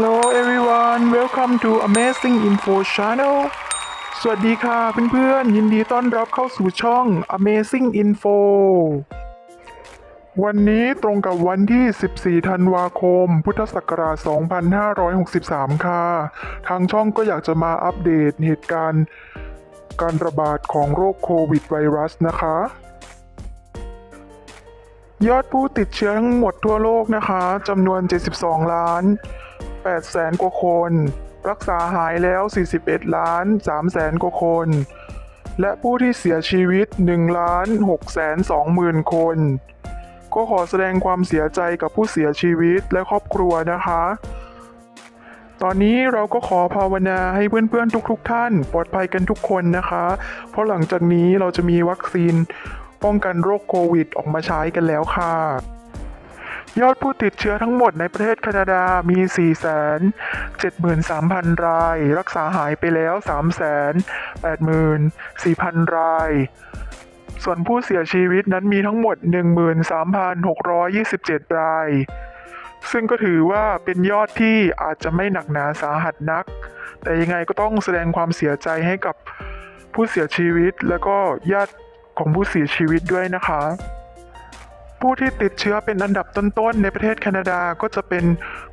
Hello everyone welcome to Amazing Info Channel สวัสดีค่ะเพื่อนๆ ยินดีต้อนรับเข้าสู่ช่อง Amazing Info วันนี้ตรงกับวันที่ 14 ธันวาคม พุทธศักราช 2563 ค่ะ ทางช่องก็อยากจะมาอัปเดตเหตุการณ์การระบาดของโรคโควิดไวรัสนะคะ ยอดผู้ติดเชื้อทั้งหมดทั่วโลกนะคะจำนวน 72 ล้าน 8แสนกว่าคน รักษาหายแล้ว 41 ล้าน3แสนกว่าคน และผู้ที่เสียชีวิต1ล้าน6แสน2หมื่นคน ก็ขอแสดงความเสียใจกับผู้เสียชีวิตและครอบครัวนะคะ ตอนนี้เราก็ขอภาวนาให้เพื่อนๆทุกๆท่าน ปลอดภัยกันทุกคนนะคะ เพราะหลังจากนี้เราจะมีวัคซีนป้องกันโรคโควิดออกมาใช้กันแล้วค่ะ ยอดผู้ติดเชื้อทั้งหมดในประเทศแคนาดามี 473,000 ราย รักษาหายไปแล้ว 384,000 ราย ส่วนผู้เสียชีวิตนั้นมีทั้งหมด 13,627 ราย ซึ่งก็ถือว่าเป็นยอดที่อาจจะไม่หนักหนาสาหัสนัก แต่ยังไงก็ต้องแสดงความเสียใจให้กับผู้เสียชีวิตและก็ญาติของผู้เสียชีวิตด้วยนะคะ ผู้ที่ติดเชื้อเป็นอันดับต้นๆในประเทศแคนาดาก็จะเป็น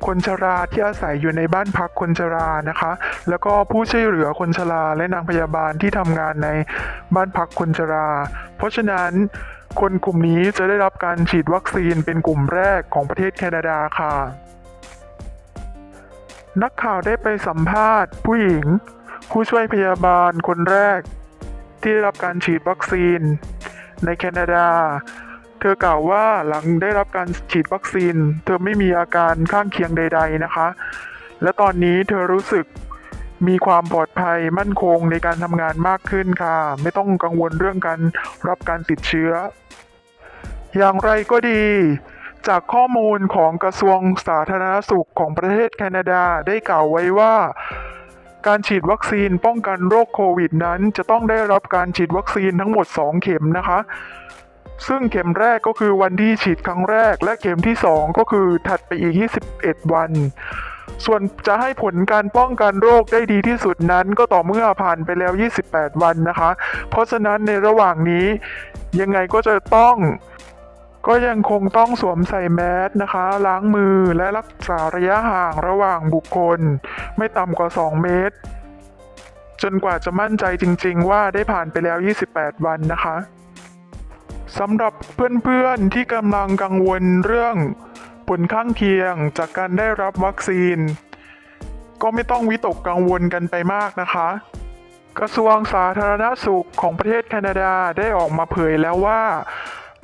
คนชราที่อาศัยอยู่ในบ้านพักคนชรานะคะ แล้วก็ผู้ช่วยเหลือคนชราและนางพยาบาลที่ทำงานในบ้านพักคนชรา เพราะฉะนั้นคนกลุ่มนี้จะได้รับการฉีดวัคซีนเป็นกลุ่มแรกของประเทศแคนาดาค่ะ นักข่าวได้ไปสัมภาษณ์ ผู้หญิง ผู้ช่วยพยาบาลคนแรก ที่ได้รับการฉีดวัคซีนในแคนาดา เธอกล่าวว่าหลังได้รับการฉีดวัคซีน เธอไม่มีอาการข้างเคียงใด ๆนะคะ และตอนนี้เธอรู้สึกมีความปลอดภัยมั่นคงในการทำงานมากขึ้นค่ะ ไม่ต้องกังวลเรื่องการรับการติดเชื้อ อย่างไรก็ดี จากข้อมูลของกระทรวงสาธารณสุขของประเทศแคนาดาได้กล่าวไว้ว่าการฉีดวัคซีนป้องกันโรคโควิดนั้น จะต้องได้รับการฉีดวัคซีนทั้งหมด 2 เข็มนะคะ ซึ่งเข็มแรกก็คือวันที่ฉีดครั้งแรก และเข็มที่ 2 ก็คือถัดไปอีก 21 วัน ส่วนจะให้ผลการป้องกันโรคได้ดีที่สุดนั้นก็ต่อเมื่อผ่านไปแล้ว 28 วันนะคะ เพราะฉะนั้นในระหว่างนี้ยังไงก็จะต้องก็ยังคงต้องสวมใส่แมสนะคะ ล้างมือและรักษาระยะห่างระหว่างบุคคล ไม่ต่ำกว่า 2 เมตร จนกว่าจะมั่นใจจริง ๆ ว่าได้ผ่านไปแล้ว 28 วันนะคะ สำหรับเพื่อนๆที่กำลังกังวลเรื่องผลข้างเคียงจากการได้รับวัคซีน ก็ไม่ต้องวิตกกังวลกันไปมากนะคะ กระทรวงสาธารณสุขของประเทศแคนาดาได้ออกมาเผยแล้วว่า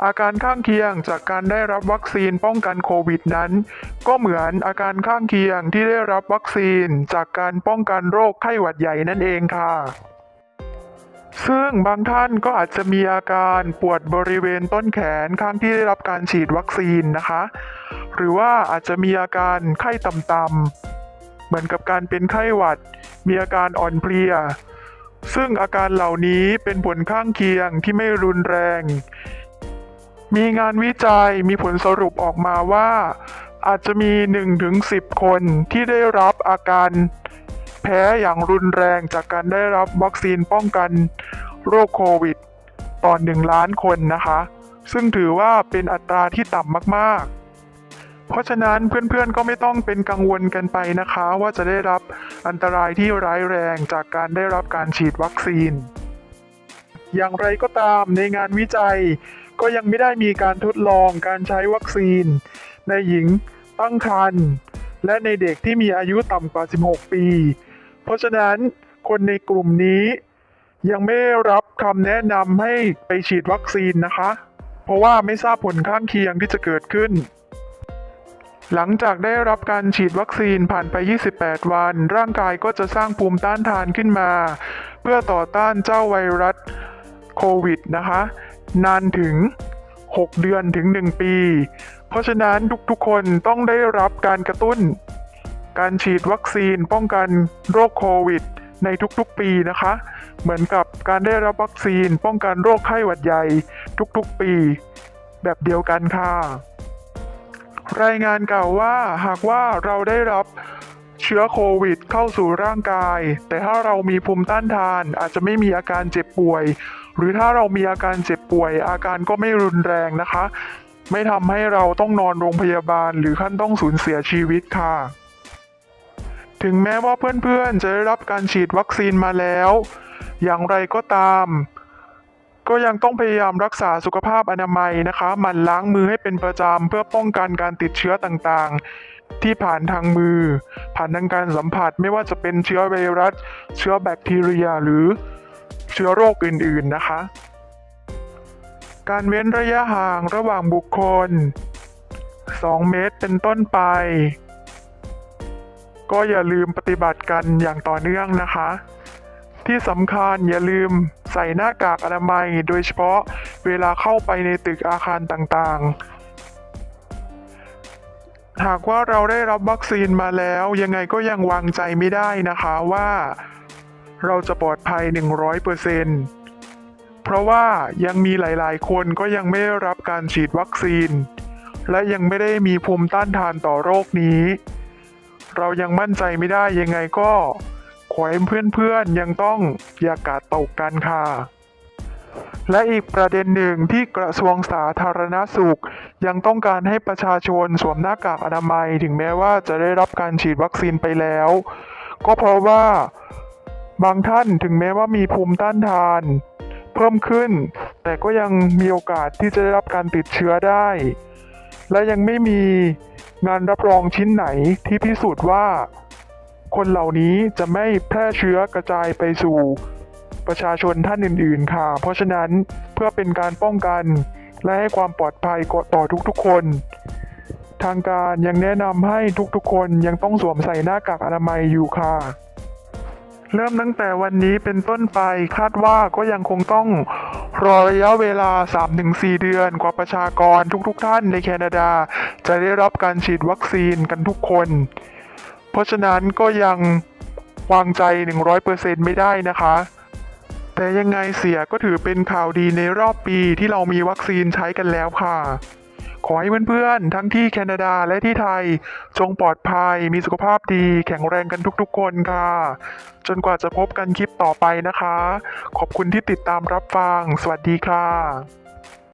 อาการข้างเคียงจากการได้รับวัคซีนป้องกันโควิดนั้น ก็เหมือนอาการข้างเคียงที่ได้รับวัคซีนจากการป้องกันโรคไข้หวัดใหญ่นั่นเองค่ะ ซึ่งบางท่านก็อาจจะมีอาการปวดบริเวณต้นแขนข้างที่ได้รับการฉีดวัคซีนนะคะ หรือว่าอาจจะมีอาการไข้ต่ำๆเหมือนกับการเป็นไข้หวัด มีอาการอ่อนเพลีย ซึ่งอาการเหล่านี้เป็นผลข้างเคียงที่ไม่รุนแรง มีงานวิจัยมีผลสรุปออกมาว่า อาจจะมี 1-10 คนที่ได้รับอาการ แพ้อย่างรุนแรงจากการได้รับวัคซีนป้องกันโรคโควิดต่อ1ล้านคนนะคะ ซึ่งถือว่าเป็นอัตราที่ต่ำมากๆเพราะฉะนั้นเพื่อนๆ ก็ไม่ต้องเป็นกังวลกันไปนะคะ ว่าจะได้รับอันตรายที่ร้ายแรงจากการได้รับการฉีดวัคซีน อย่างไรก็ตามในงานวิจัย ก็ยังไม่ได้มีการทดลองการใช้วัคซีน ในหญิงตั้งครรภ์และในเด็กที่มีอายุต่ำกว่า 16 ปี เพราะฉะนั้นคนในกลุ่มนี้ยังไม่รับคำแนะนำให้ไปฉีดวัคซีนนะคะ เพราะว่าไม่ทราบผลข้างเคียงที่จะเกิดขึ้น หลังจากได้รับการฉีดวัคซีนผ่านไป 28 วัน ร่างกายก็จะสร้างภูมิต้านทานขึ้นมา เพื่อต่อต้านเจ้าไวรัสโควิดนะคะ นานถึง 6 เดือนถึง 1 ปี เพราะฉะนั้นทุกๆคนต้องได้รับการกระตุ้น การฉีดวัคซีนป้องกันโรคโควิด ในทุกๆปีนะคะ เหมือนกับการได้รับวัคซีนป้องกันโรคไข้หวัดใหญ่ทุกๆปี แบบเดียวกันค่ะ รายงานกล่าวว่าหากว่าเราได้รับเชื้อโควิดเข้าสู่ร่างกาย แต่ถ้าเรามีภูมิต้านทานอาจจะไม่มีอาการเจ็บป่วย หรือถ้าเรามีอาการเจ็บป่วย อาการก็ไม่รุนแรงนะคะ ไม่ทำให้เราต้องนอนโรงพยาบาลหรือขั้นต้องสูญเสียชีวิตค่ะ ถึงแม้ว่าเพื่อนๆจะได้รับการฉีดวัคซีนมาแล้ว อย่างไรก็ตาม ก็ยังต้องพยายามรักษาสุขภาพอนามัยนะคะหมั่นล้างมือให้เป็นประจำเพื่อป้องกันการติดเชื้อต่างๆ ที่ผ่านทางมือ ผ่านทางการสัมผัสไม่ว่าจะเป็นเชื้อไวรัส เชื้อแบคทีเรียหรือเชื้อโรคอื่นๆนะคะ การเว้นระยะห่างระหว่างบุคคล 2 เมตรเป็นต้นไป ก็อย่าลืมปฏิบัติกันอย่างต่อเนื่องนะคะ ที่สำคัญอย่าลืมใส่หน้ากากอนามัย โดยเฉพาะเวลาเข้าไปในตึกอาคารต่างๆ หากว่าเราได้รับวัคซีนมาแล้ว ยังไงก็ยังวางใจไม่ได้นะคะว่า เราจะปลอดภัย 100%เอร์เซนเพราะว่ายังมีหลายๆ คนก็ยังไม่ได้รับการฉีดวัคซีน และยังไม่ได้มีภูมิต้านทานต่อโรคนี้ เรายังมั่นใจไม่ได้ยังไงก็ขอให้เพื่อนๆยังต้องอย่ากาดตกกันค่ะ และอีกประเด็นหนึ่งที่กระทรวงสาธารณสุข ยังต้องการให้ประชาชนสวมหน้ากากอนามัย ถึงแม้ว่าจะได้รับการฉีดวัคซีนไปแล้ว ก็เพราะว่าบางท่านถึงแม้ว่ามีภูมิต้านทาน เพิ่มขึ้น แต่ก็ยังมีโอกาสที่จะได้รับการติดเชื้อได้ และยังไม่มี งานรับรองชิ้นไหนที่พิสูจน์ว่า คนเหล่านี้จะไม่แพร่เชื้อกระจายไปสู่ประชาชนท่านอื่น ๆ ค่ะ เพราะฉะนั้นเพื่อเป็นการป้องกันและให้ความปลอดภัยต่อทุกๆคน ทางการยังแนะนำให้ทุกๆ คนยังต้องสวมใส่หน้ากากอนามัยอยู่ค่ะ เริ่มตั้งแต่วันนี้เป็นต้นไปคาดว่าก็ยังคงต้อง รอระยะเวลา 3-4 เดือน กว่าประชากรทุกๆท่านในแคนาดา จะได้รับการฉีดวัคซีนกันทุกคน เพราะฉะนั้นก็ยังวางใจ 100%ไม่ได้นะคะ แต่ยังไงเสียก็ถือเป็นข่าวดีในรอบปีที่เรามีวัคซีนใช้กันแล้วค่ะ ขอให้เพื่อนๆ ทั้งที่แคนาดาและที่ไทย จงปลอดภัย มีสุขภาพดี แข็งแรงกันทุกๆ คนค่ะ จนกว่าจะพบกันคลิปต่อไปนะคะ ขอบคุณที่ติดตามรับฟัง สวัสดีค่ะ